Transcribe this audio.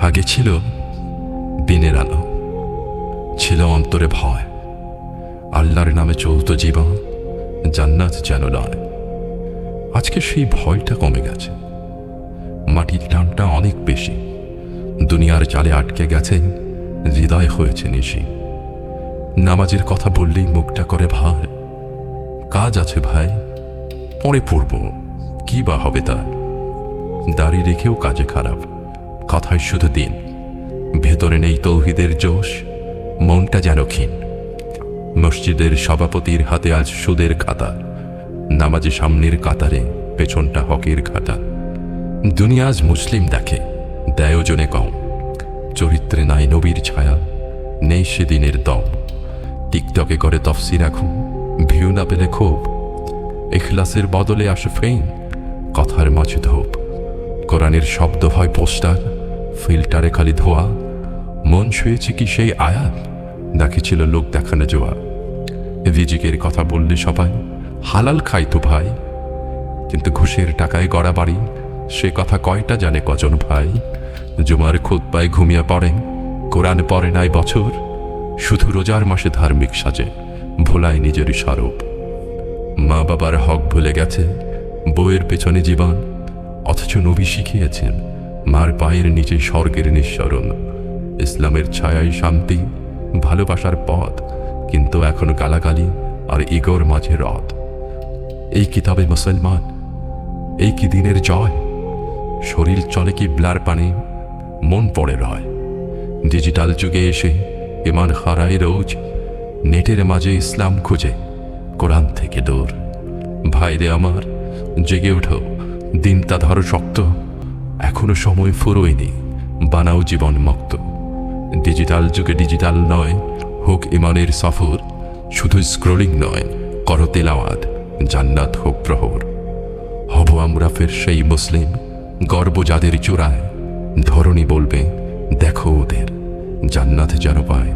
আগে ছিল দিনের আলো। ছিল অন্তরে ভয়। আল্লাহর নামে চলতো জীবন, জান্নাত যেন নয়। আজকে সেই ভয়টা কমে গেছে। মাটির টানটা অনেক বেশি। দুনিয়ার চালে আটকে গেছে হৃদয় হয়েছে নিশি। নামাজের কথা বললেই মুখটা করে ভার। কাজ আছে ভাই, পরে পড়ব। কি বা হবে তার? দাড়ি রেখেও কাজে খারাপ। কথায় শুধু দিন। ভেতরে নেই তৌহিদের জোশ, মনটা যেন ক্ষীণ। মসজিদের সভাপতির হাতে আজ সুদের খাতা, নামাজে সামনের কাতারে পেছনটা হকের খাতা। দুনিয়া আজ মুসলিম দেখে দেয়জনে কম। চরিত্রে নাই নবীর ছায়া, নেই সেদিনের দম। টিকটকে করে তফসি রাখুন ভিউ না পেলে ক্ষোভ। এখলাসের বদলে আসে ফেইন কথার মাঝে ধোপ। কোরআনের শব্দ হয় পোস্টার ফিল্টারে খালি ধোয়া। মন ছুঁয়েছে কি সেই আয়াত নাকি ছিল লোক দেখানো জোয়া? রিজিকের কথা বললে সবাই, হালাল খাই তো ভাই। কিন্তু ঘুষের টাকায় গড়া বাড়ি, সে কথা কয়টা জানে কজন ভাই? জুমার খুদ পায় ঘুমিয়ে পড়েন, কোরআন পড়ে নাই বছর। শুধু রোজার মাসে ধার্মিক সাজে, ভোলায় নিজেরই স্বরূপ। মা বাবার হক ভুলে গেছে বইয়ের পেছনে জীবন, অথচ নবী শিখিয়েছেন। মার পায়ের নিচে স্বর্গের নিঃসরণ ইসলামের ছায়ায় শান্তি, ভালোবাসার পথ, কিন্তু এখন গালাগালি আর ইগোর মাঝে রথ। এই কিতাবে মুসলমান? এই কি দিনের জয়? শরীর চলে কি ব্লার পানি? মন পড়ে রয়। ডিজিটাল যুগে এসে ইমান হারায় রোজ। নেটের মাঝে ইসলাম খুঁজে, কোরআন থেকে দূর। ভাইরে আমার, জেগে ওঠো। দিনটা ধরো শক্ত। এখনও সময় ফুরোয়নি, বানাও জীবন মুক্ত। ডিজিটাল যুগে ডিজিটাল নয়, হোক ইমানের সফর, শুধু স্ক্রোলিং নয়, কর তেলাওয়াত, জান্নাত হোক প্রহর। হব আমরা ফের সেই মুসলিম, গর্ব যাদের চূড়ায়, ধরণী বলবে, দেখো ওদের, জান্নাত যেন পায়।